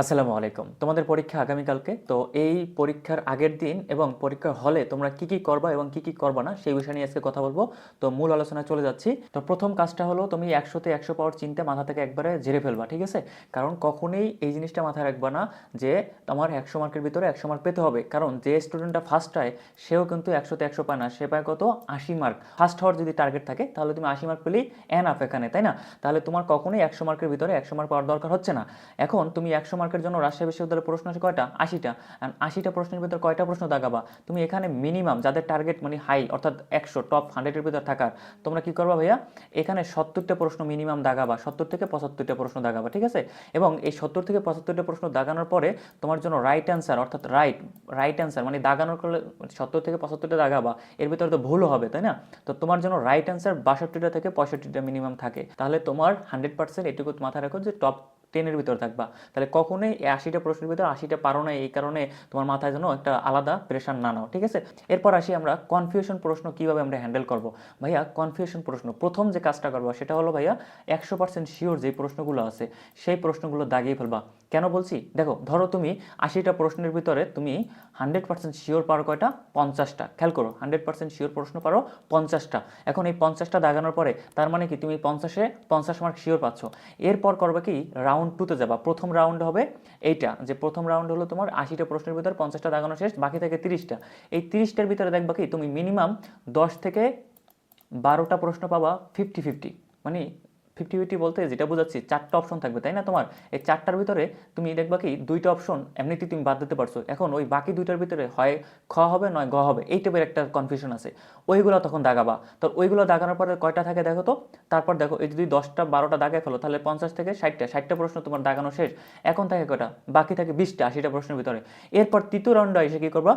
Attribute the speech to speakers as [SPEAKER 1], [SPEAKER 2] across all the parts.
[SPEAKER 1] আসসালামু আলাইকুম। তোমাদের পরীক্ষা আগামীকালকে, তো এই পরীক্ষার আগের দিন এবং পরীক্ষার হলে তোমরা কি কি করবা এবং কি কি করবা না, সেই বিষয় নিয়ে আজকে কথা বলব। তো মূল আলোচনা চলে যাচ্ছি। তো প্রথম কাজটা হলো, তুমি একশোতে একশো পাওয়ার চিন্তা মাথা থেকে একবারে ঝেড়ে ফেলবা, ঠিক আছে? কারণ কখনোই এই জিনিসটা মাথায় রাখবা না যে তোমার একশো মার্কের ভিতরে একশো মার্ক পেতে হবে। কারণ যে স্টুডেন্টটা ফার্স্ট হয় সেও কিন্তু একশোতে একশো পায় না, সে পায় কত? আশি মার্ক। ফার্স্ট হওয়ার যদি টার্গেট থাকে, তাহলে তুমি আশি মার্ক পেলেই এন আপ এখানে, তাই না? তাহলে তোমার কখনোই একশো মার্কের ভিতরে একশো মার্ক পাওয়ার দরকার হচ্ছে না। এখন তুমি একশো মার্কের জন্য রাজশাহী বিশ্ববিদ্যালয়ের প্রশ্ন আছে কয়টা? আশিটা। অ্যান্ড আশিটা প্রশ্নের ভিতরে কয়টা প্রশ্ন দাগাবা? তুমি এখানে মিনিমাম যাদের টার্গেট মানে হাই অর্থাৎ একশো টপ হান্ড্রেডের ভিতরে থাকার, তোমরা কি করবা ভাইয়া? এখানে সত্তরটা প্রশ্ন মিনিমাম দাগাবা, সত্তর থেকে পঁচাত্তরটা প্রশ্ন দাগাবা, ঠিক আছে? এবং এই সত্তর থেকে পঁচাত্তরটা প্রশ্ন দাগানোর পরে তোমার জন্য রাইট অ্যান্সার অর্থাৎ রাইট রাইট অ্যান্সার মানে দাগানোর করলে সত্তর থেকে পঁচাত্তরটা দাগাবা, এর ভিতরে তো ভুলও হবে, তাই না? তো তোমার জন্য রাইট অ্যান্সার বাষট্টিটা থেকে পঁয়ষট্টিটা মিনিমাম থাকে। তাহলে তোমার হান্ড্রেড পার্সেন্ট এটুকু মাথায় রাখো যে টপ টেনের ভিতরে থাকবা। তাহলে কখনোই এই আশিটা প্রশ্নের ভিতরে আশিটা পারো না, এই কারণে তোমার মাথায় যেন একটা আলাদা প্রেশার না নাও, ঠিক আছে? এরপর আসি আমরা কনফিউশন প্রশ্ন কীভাবে আমরা হ্যান্ডেল করব। ভাইয়া কনফিউশন প্রশ্ন। প্রথম যে কাজটা করব সেটা হলো ভাইয়া, একশো পার্সেন্ট শিওর যে প্রশ্নগুলো আছে, সেই প্রশ্নগুলো দাগিয়ে ফেলবা। কেন বলছি? দেখো, ধরো তুমি আশিটা প্রশ্নের ভিতরে তুমি হান্ড্রেড পার্সেন্ট শিওর পারো কয়টা? পঞ্চাশটা। খেয়াল করো হান্ড্রেড পার্সেন্ট শিওর প্রশ্ন পারো পঞ্চাশটা। এখন এই পঞ্চাশটা দাগানোর পরে তার মানে কি? তুমি পঞ্চাশে পঞ্চাশ মার্ক শিওর পাচ্ছ। এরপর করবে কি? রাউন্ড টুতে যাবা। প্রথম রাউন্ড হবে এইটা, যে প্রথম রাউন্ড হলো তোমার আশিটা প্রশ্নের ভিতরে পঞ্চাশটা দাগানো শেষ, বাকি থেকে তিরিশটা। এই তিরিশটার ভিতরে দেখবা কি? তুমি মিনিমাম দশ থেকে বারোটা প্রশ্ন পাবা ফিফটি ফিফটি মানে ফিফটি ফিফটি বলতে যেটা বোঝাচ্ছি, চারটা অপশন থাকবে, তাই না তোমার? এই চারটার ভিতরে তুমি দেখবা কি, দুইটা অপশন এমনিতেই তুমি বাদ দিতে পারছ। এখন ওই বাকি দুইটার ভিতরে হয় খ হবে, নয় গ হবে, এই টাইপের একটা কনফিউশন আছে। ওইগুলো তখন দাগাবা। তো ওইগুলো দাগানোর পরে কয়টা থাকে দেখো তো? তারপর দেখো, এই যদি দশটা বারোটা দাগায় ফেলো, তাহলে পঞ্চাশ থেকে ষাটটা ষাটটা প্রশ্ন তোমার দাগানো শেষ। এখন থাকে কয়টা? বাকি থাকে বিশটা, আশিটা প্রশ্নের ভিতরে। এরপর তৃতীয় রাউন্ডে এসে কী করবা?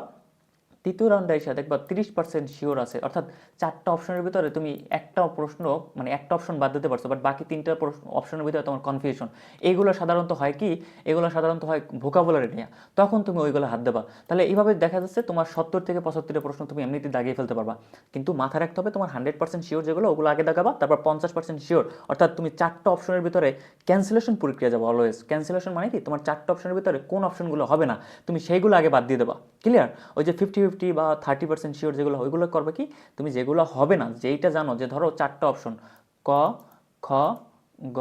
[SPEAKER 1] তৃতীয় রাউন্ডে এসে দেখবা তিরিশ পার্সেন্ট শিওর আছে। অর্থাৎ চারটা অপশনের ভিতরে তুমি একটা প্রশ্ন মানে একটা অপশন বাদ দিতে পারছ বাট বাকি তিনটা অপশনের ভিতরে তোমার কনফিউশন এইগুলো সাধারণত হয় কি? এগুলো সাধারণত হয় ভোকাবুলারি নিয়ে। তখন তুমি ওইগুলো হাত দেবা। তাহলে এইভাবে দেখা যাচ্ছে তোমার সত্তর থেকে পঁচাত্তরটা প্রশ্ন তুমি এমনিতে দাগিয়ে ফেলতে পারবা। কিন্তু মাথা রাখতে হবে, তোমার হান্ড্রেড পার্সেন্ট শিওর যেগুলো, ওগুলো আগে দাগাবা তারপর পঞ্চাশ পার্সেন্ট শিওর অর্থাৎ তুমি চারটা অপশনের ভিতরে ক্যান্সেলেশন প্রক্রিয়া যাব অলওয়েজ ক্যান্সেলেশন মানে কি? তোমার চারটা অপশনের ভিতরে কোন অপশনগুলো হবে না। তুমি সেইগুলো আগে বাদ দিয়ে দেবা। ক্লিয়ার ওই যে ফিফটি ফিফটি বা থার্টি পার্সেন্ট শিওর যেগুলো, ওইগুলো করবে কি? তুমি যেগুলো হবে না, যেইটা জানো যে ধরো চারটা অপশন ক, খ, গ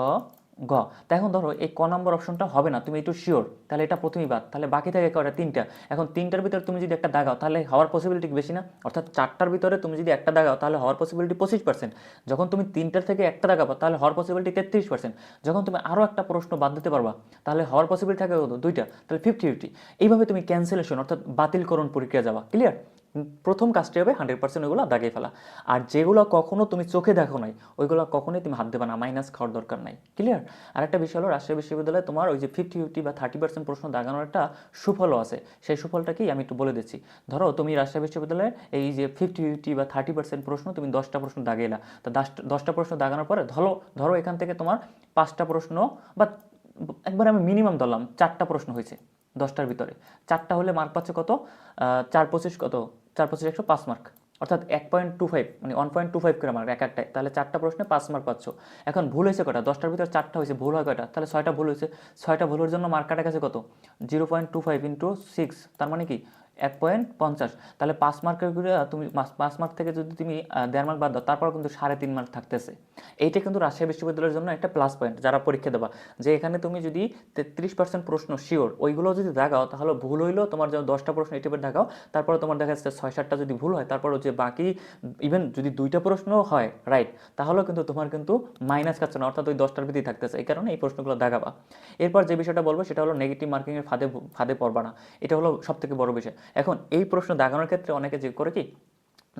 [SPEAKER 1] গ। তা এখন ধরো এই ক নম্বর অপশনটা হবে না, তুমি একটু শিওর তাহলে এটা প্রথমেই বাদ। তাহলে বাকি থাকে কয়টা? তিনটা। এখন তিনটার ভিতরে তুমি যদি একটা দাগাও, তাহলে হওয়ার পসিবিলিটি বেশি না? অর্থাৎ চারটার ভিতরে তুমি যদি একটা দাগাও, তাহলে হওয়ার পসিবিলিটি পঁচিশ পার্সেন্ট যখন তুমি তিনটার থেকে একটা দাগাবো, তাহলে হওয়ার পসিবিলিটি তেত্রিশ পার্সেন্ট যখন তুমি আরও একটা প্রশ্ন বাদ দিতে পারবা, তাহলে হওয়ার পসিবিলিটি থাকে দুইটা। তাহলে ফিফটি ফিফটি এইভাবে তুমি ক্যান্সেলেশন অর্থাৎ বাতিলকরণ প্রক্রিয়া যাবা। ক্লিয়ার প্রথম কাজটি হবে হান্ড্রেড পার্সেন্ট ওইগুলো দাগিয়ে ফেলা। আর যেগুলো কখনো তুমি চোখে দেখো নাই, ওইগুলো কখনোই তুমি হাত দেবে না মাইনাস খাওয়ার দরকার নাই। ক্লিয়ার আর একটা বিষয় হলো, রাজশাহী বিশ্ববিদ্যালয়ে তোমার ওই যে ফিফটি ফিফটি বা থার্টি পার্সেন্ট প্রশ্ন দাগানোর একটা সুফলও আছে। সেই সুফলটা কি আমি একটু বলে দিচ্ছি। ধরো, তুমি রাজশাহী বিশ্ববিদ্যালয়ে এই যে ফিফটি ফিফটি বা থার্টি পার্সেন্ট প্রশ্ন তুমি দশটা প্রশ্ন দাগিয়েলা। তো দশটা প্রশ্ন দাগানোর পরে ধরো ধরো এখান থেকে তোমার পাঁচটা প্রশ্ন বা একবার আমি মিনিমাম ধরলাম, চারটা প্রশ্ন হয়েছে দশটার ভিতরে। চারটা হলে মার্ক পাচ্ছে কত? চার পঁচিশ কত? চার পঁচিশ একশো পাঁচ মার্ক অর্থাৎ এক পয়েন্ট টু ফাইভ মানে ওয়ান পয়েন্ট টু ফাইভ করে মার্ক এক একটাই তাহলে চারটা প্রশ্নে পাঁচ মার্ক পাচ্ছ। এখন ভুল হয়েছে কটা দশটার ভিতরে চারটা হয়েছে। ভুল হয় কটা তাহলে ছয়টা ভুল হয়েছে। ছয়টা ভুলের জন্য মার্ক কাটা গেছে কত? Zero point two five into six তার মানে কি? এক পয়েন্ট পঞ্চাশ। তাহলে পাঁচ মার্কের তুমি পাঁচ- পাঁচ মার্ক থেকে যদি তুমি দেড় মার্ক বাদ দাও তারপর কিন্তু সাড়ে তিন মার্ক থাকতেছে। এইটা কিন্তু রাজশাহী বিশ্ববিদ্যালয়ের জন্য একটা প্লাস পয়েন্ট যারা পরীক্ষা দেবা। যে এখানে তুমি যদি তেত্রিশ পার্সেন্ট প্রশ্ন শিওর ওইগুলো যদি দেখাও তাহলে ভুল হইলেও তোমার যে দশটা প্রশ্ন এই টাইপের দেখাও তারপরে তোমার দেখা যাচ্ছে ছয় সাতটা যদি ভুল হয়, তারপর যে বাকি ইভেন যদি দুইটা প্রশ্ন হয় রাইট তাহলেও কিন্তু তোমার কিন্তু মাইনাস খাচ্ছে না, অর্থাৎ ওই দশটার ভিতরেই থাকতেছে। এই কারণে এই প্রশ্নগুলো দেখাবা এরপর যে বিষয়টা বলব, সেটা হলো নেগেটিভ মার্কিংয়ের ফাঁদে ফাঁদে পড়বা না। এটা হলো সব থেকে বড় বিষয়। এখন এই প্রশ্ন দাগানোর ক্ষেত্রে অনেকে যে করে কি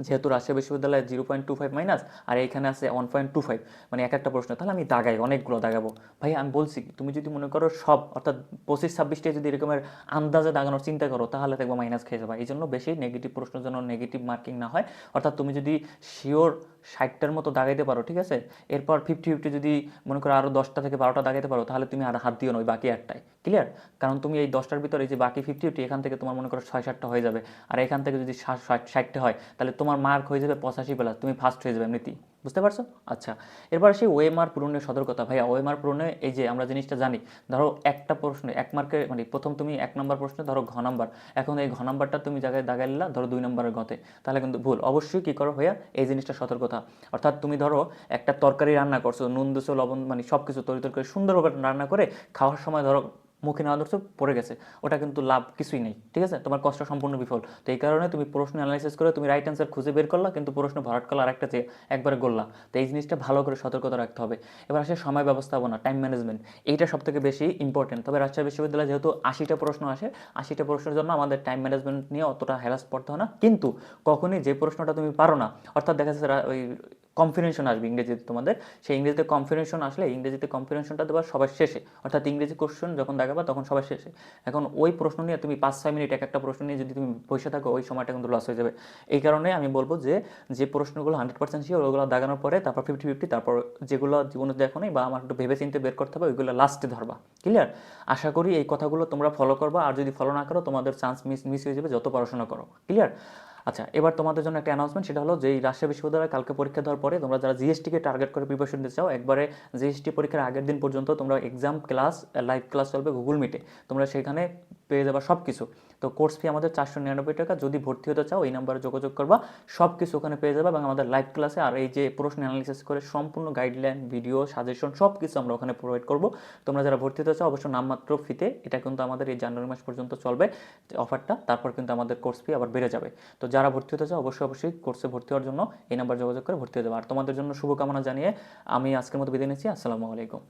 [SPEAKER 1] যেহেতু রাজশাহী বিশ্ববিদ্যালয়ে zero point two five minus আর এখানে আছে ওয়ান পয়েন্ট টু ফাইভ মানে এক একটা প্রশ্ন, তাহলে আমি দাগাই, অনেকগুলো দাগাবো। ভাই, আমি বলছি, তুমি যদি মনে করো সব, অর্থাৎ পঁচিশ ছাব্বিশটা যদি এরকমের আন্দাজে দাগানোর চিন্তা করো, তাহলে দেখব মাইনাস খেয়ে যাবা। এই জন্য বেশি নেগেটিভ প্রশ্ন যেন নেগেটিভ মার্কিং না হয়। অর্থাৎ তুমি যদি শিওর ষাটটার মতো দাগাইতে পারো, ঠিক আছে? এরপর ফিফটি ফিফটি যদি মনে করো আরও দশটা থেকে বারোটা দাগাইতে পারো, তাহলে তুমি আর হাত দিও না ওই বাকি আটটায়। ক্লিয়ার কারণ তুমি এই দশটার ভিতরে এই যে বাকি ফিফটি ফিফটি এখান থেকে তোমার মনে করো ছয় সাতটা হয়ে যাবে। আর এখান থেকে যদি ষাট, ষাটটা হয়, তাহলে তোমার মার্ক হয়ে যাবে পঁচাশি প্লাস তুমি ফার্স্ট হয়ে যাবে এমনিতেই। বুঝতে পারছ? আচ্ছা এরপর আসি ওএমআর পূরণের সতর্কতা। ভাইয়া ওএমআর পূরণে এই যে আমরা জিনিসটা জানি, ধরো একটা প্রশ্নে, এক মার্কের মানে প্রথম তুমি এক নম্বর প্রশ্নে ধরো ঘ নাম্বার, এখন এই ঘ নাম্বারটা তুমি জায়গায় দাগাই নিলা, ধরো দুই নম্বরের গতে। তাহলে কিন্তু ভুল। অবশ্যই কী করো ভাইয়া, এই জিনিসটা সতর্কতা। অর্থাৎ তুমি ধরো একটা তরকারি রান্না করছ, নুন দুশো লবণ মানে সব কিছু তরি তরকারি সুন্দরভাবে রান্না করে খাওয়ার সময় ধরো মুখে না ধরছো পড়ে গেছে। ওটা কিন্তু লাভ কিছুই নেই, ঠিক আছে? তোমার কষ্ট সম্পূর্ণ বিফল। তো এই কারণে তুমি প্রশ্ন অ্যানালাইসিস করে তুমি রাইট অ্যান্সার খুঁজে বের করলা, কিন্তু প্রশ্ন ভরাট করলা আরেকটা চেয়ে একবারে গোল্লা তো এই জিনিসটা ভালো করে সতর্কতা রাখতে হবে। এবার আসে সময় ব্যবস্থাপনা টাইম ম্যানেজমেন্ট এইটা সব থেকে বেশি ইম্পর্টেন্ট তবে রাজশাহী বিশ্ববিদ্যালয়ে যেহেতু আশিটা প্রশ্ন আসে, আশিটা প্রশ্নের জন্য আমাদের টাইম ম্যানেজমেন্ট নিয়ে অতটা হ্যারাস পড়তে হয় না। কিন্তু কখনই যে প্রশ্নটা তুমি পারো না, অর্থাৎ দেখা যাচ্ছে ওই কনফিডেন্সন আসবে ইংরেজিতে তোমাদের। সেই ইংরেজিতে কনফিডেন্সন আসলে ইংরেজিতে কনফিডেন্সনটা দেওয়া সবার শেষে। অর্থাৎ ইংরেজি কোশ্চেন যখন দেখাবা তখন সবার শেষে। এখন ওই প্রশ্ন নিয়ে তুমি পাঁচ, ছয় মিনিট এক একটা প্রশ্ন নিয়ে যদি তুমি বসে থাকো, ওই সময়টা কিন্তু লস হয়ে যাবে। এই কারণে আমি বলব যে যে প্রশ্নগুলো হান্ড্রেড পার্সেন্ট শিওর ওগুলো দাগানোর পরে তারপর ফিফটি ফিফটি তারপর যেগুলো জীবনে দেখো নাই বা আমার একটু ভেবে চিন্তে বের করতে হবে, ওইগুলো লাস্টে ধরবা। ক্লিয়ার আশা করি এই কথাগুলো তোমরা ফলো করবা। আর যদি ফলো না করো, তোমাদের চান্স মিস মিস হয়ে যাবে যত পড়াশোনা করো। ক্লিয়ার আচ্ছা এবার তোমাদের জন্য একটা অ্যানাউন্সমেন্ট সেটা হলো যে রাজশাহী বিশ্ববিদ্যালয়ে কালকে পরীক্ষা দেওয়ার পরে তোমরা যারা জিএসটিকে টার্গেট করে প্রিপারেশন নিতে চাও, একবারে জিএসটি পরীক্ষার আগের দিন পর্যন্ত তোমরা এক্সাম ক্লাস লাইভ ক্লাস চলবে গুগল মিটে তোমরা সেখানে পেয়ে যাবা সব কিছু তো কোর্স ফি আমাদের চারশো নিরানব্বই টাকা, যদি ভর্তি হতে চাও এই নাম্বারে যোগাযোগ করবা সব কিছু ওখানে পেয়ে যাবে এবং আমাদের লাইভ ক্লাসে আর এই যে প্রশ্ন অ্যানালিসিস করে সম্পূর্ণ গাইডলাইন ভিডিও সাজেশন সব কিছু আমরা ওখানে প্রোভাইড করব। তোমরা যারা ভর্তি হতে চাও অবশ্য নামমাত্র ফিতে এটা কিন্তু আমাদের এই জানুয়ারি মাস পর্যন্ত চলবে অফারটা তারপর কিন্তু আমাদের কোর্স ফি আবার বেড়ে যাবে। তো যারা ভর্তি হতে চাও, অবশ্যই অবশ্যই কোর্সে ভর্তি হওয়ার জন্য এই নাম্বার যোগাযোগ করে ভর্তি হতে যাবে। আর তোমাদের জন্য শুভকামনা জানিয়ে আমি আজকের মতো বিদায় নিচ্ছি। আসসালামু আলাইকুম।